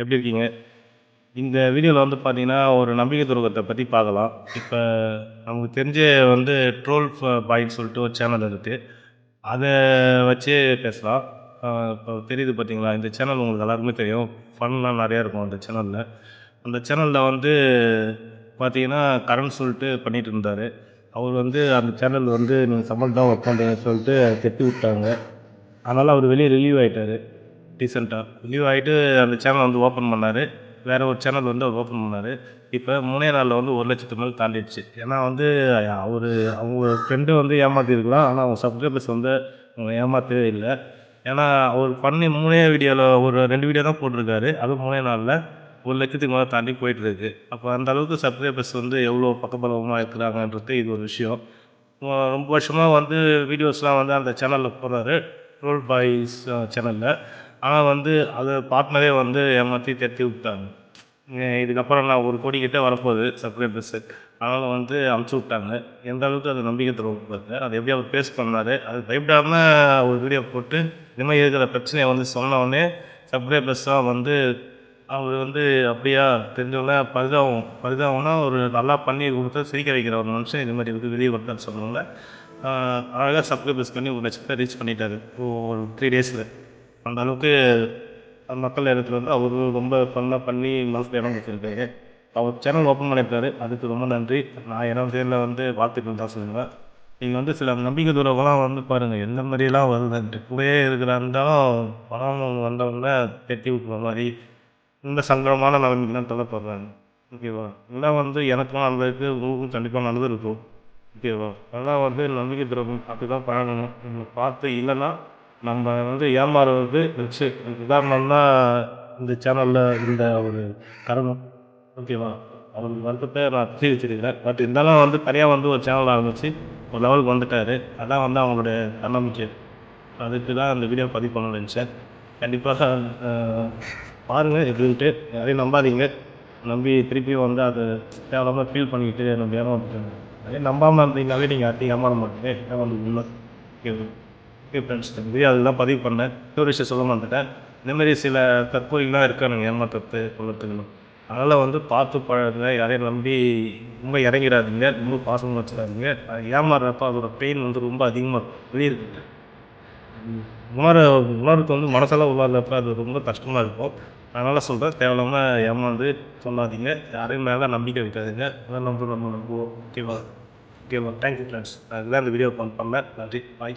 எப்படி இருக்கீங்க? இந்த வீடியோவில் வந்து பார்த்தீங்கன்னா ஒரு நம்பிக்கை துரோகத்தை பற்றி பார்க்கலாம் இப்போ நமக்கு தெரிஞ்ச வந்து ட்ரோல் பாய்ன்னு சொல்லிட்டு ஒரு சேனல் இருக்குது அதை வச்சு பேசலாம். இப்போ தெரியுது பார்த்தீங்களா இந்த சேனல் உங்களுக்கு எல்லாருக்குமே தெரியும். ஃபன்லாம் நிறையா இருக்கும் அந்த சேனலில் அந்த சேனலில் வந்து பார்த்தீங்கன்னா கரண் சொல்லிட்டு பண்ணிட்டு இருந்தார். அவர் வந்து அந்த சேனல் வந்து நீங்கள் சம்பளம் தான் ஒர்க் பண்ணுறீங்கன்னு சொல்லிட்டு திட்டி விட்டாங்க. அதனால் அவர் வெளியே ரிலீவ் ஆகிட்டார் டீசெண்டாக ரிலீவ் ஆகிட்டு அந்த சேனல் வந்து ஓப்பன் பண்ணார். வேறு ஒரு சேனல் வந்து அவர் ஓப்பன் பண்ணார். இப்போ மூணே நாளில் வந்து ஒரு லட்சத்துக்கு மேலே தாண்டிடுச்சு. ஏன்னா வந்து அவர் அவங்க ஃப்ரெண்டு வந்து ஏமாற்றிருக்கலாம் ஆனால் அவங்க சப்ஸ்கிரைபர்ஸ் வந்து அவங்க ஏமாற்றவே இல்லை. ஏன்னா அவர் பண்ணி மூணே வீடியோவில் ஒரு ரெண்டு வீடியோ தான் போட்டிருக்காரு. அதுவும் மூணே நாளில் ஒரு லட்சத்துக்கு மேலே தாண்டி போயிட்டுருக்கு. அப்போ அந்த அளவுக்கு சப்ஸ்கிரைபர்ஸ் வந்து எவ்வளோ பக்கபலமாக இருக்கிறாங்கன்றது இது ஒரு விஷயம். ரொம்ப வருஷமாக வந்து வீடியோஸ்லாம் வந்து அந்த சேனலில் போகிறாரு ரோல் பாய்ஸ் சேனலில் ஆனால் வந்து அதை பார்ட்னரே வந்து ஏமாற்றி தெத்தி விட்டாங்க. இதுக்கப்புறம் நான் ஒரு கோடி வரப்போகுது சப்ஸ்கிரைபர்ஸு அதனால் வந்து அமுச்சு விட்டாங்க. எந்த அளவுக்கு அது நம்பிக்கை தருவாங்க அது எப்படி அவர் பேஸ் பண்ணார் அது பயப்படாமல் ஒரு வீடியோ போட்டு இனிமேல் மாதிரி இருக்கிற பிரச்சனையை வந்து சொன்ன சப்ஸ்கிரைபர்ஸ்லாம் வந்து அவர் வந்து அப்படியா தெரிஞ்சவங்க பரிதாபம் பரிதாபம்னா ஒரு நல்லா பண்ணி கொடுத்து சிரிக்க வைக்கிற ஒரு மனுஷன் இது மாதிரி இருக்குது வெளியே கொடுத்தான்னு சொன்னவங்க அழகாக சப்ஸ்கிரைபர்ஸ் பண்ணி ஒரு லட்சத்தை ரீச் பண்ணிட்டாரு. ஒரு த்ரீ டேஸில் அந்த அளவுக்கு மக்கள் இடத்துல வந்து அவர் ரொம்ப ஃபன்னாக பண்ணி மனசில் இடம் வச்சுருக்காரு. அவர் சேனல் ஓப்பன் பண்ணியிருக்காரு. அதுக்கு ரொம்ப நன்றி. நான் என்னோட பேரில் வந்து வாழ்த்துக்கள் தான் சொல்லுவேன். நீங்கள் வந்து சில நம்பிக்கை தூரம்லாம் வந்து பாருங்கள் எந்த மாதிரிலாம் வருது? கூடயே இருக்கிறாருந்தாலும் பணம் வந்தவொடனே தட்டி விட்டுற மாதிரி இந்த சங்கடமான நிலைமைக்கு தள்ளப்படுறாங்க ஓகேவா இதெல்லாம் வந்து எனக்கும் நல்லதுக்கு உங்களுக்கும் கண்டிப்பாக நல்லது இருக்கும். ஓகேவா அதெல்லாம் வந்து நம்பிக்கை துரோகம் அப்படி தான் பழகணும் பார்த்து இல்லைன்னா நம்ம வந்து ஏமாறுவது வச்சு உதாரணம் தான் இந்த சேனலில் இருந்த ஒரு கரணம். ஓகேவா? அவர் வருத்தத்தை நான் தெரிவிச்சிருக்கிறேன் பட் இருந்தாலும் வந்து தனியாக வந்து ஒரு சேனல் ஆரம்பிச்சு ஒரு லெவலுக்கு வந்துட்டார். அதான் வந்து அவங்களுடைய தன்னம்பிக்கை. அதுக்கு தான் அந்த வீடியோ பதிவு பண்ணணும்னு சார் கண்டிப்பாக பாருங்கள் எப்படின்ட்டு. யாரையும் நம்பாதீங்க. நம்பி திருப்பியும் வந்து அதை தேவையில்லாமல் ஃபீல் பண்ணிக்கிட்டு நம்ம ஏமாந்துட்டாங்க அதே நம்பாமல் இருந்தீங்கனாலே நீங்கள் யார்ட்டையும் ஏமாற மாட்டீங்க. ஏமாந்து உண்மை. ஃப்ரெண்ட்ஸ் இந்த அதுதான் பதிவு பண்ணேன். இன்னொரு விஷயம் சொல்ல வந்துட்டேன். இந்தமாரி சில தற்போதைலாம் இருக்கானுங்க ஏமாத்தத்து கொள்ளத்துக்கணும் அதனால் வந்து பார்த்து பழகுங்க. யாரையும் நம்பி ரொம்ப இறங்கிடாதீங்க. ரொம்ப பாசமாக வச்சிடாதீங்க. ஏமாறுறப்ப அதோட பெயின் வந்து ரொம்ப அதிகமாக இருக்கும். வெளியே இருக்குது உணர உணர்வுக்கு வந்து மனசெல்லாம் உள்ளாடுறப்ப அது ரொம்ப கஷ்டமாக இருக்கும். அதனால் சொல்கிறேன் தேவையில்லாமல் ஏமாந்து சொல்லாதீங்க. யாரையும் மேலே நம்பிக்கை வைக்காதீங்க. அதான் நம்ம நம்ம நம்புவோம். ஓகேவா ஓகேவா தேங்க்யூ ஃப்ரெண்ட்ஸ் அதுதான் இந்த வீடியோ பண்ணேன். நன்றி. பாய்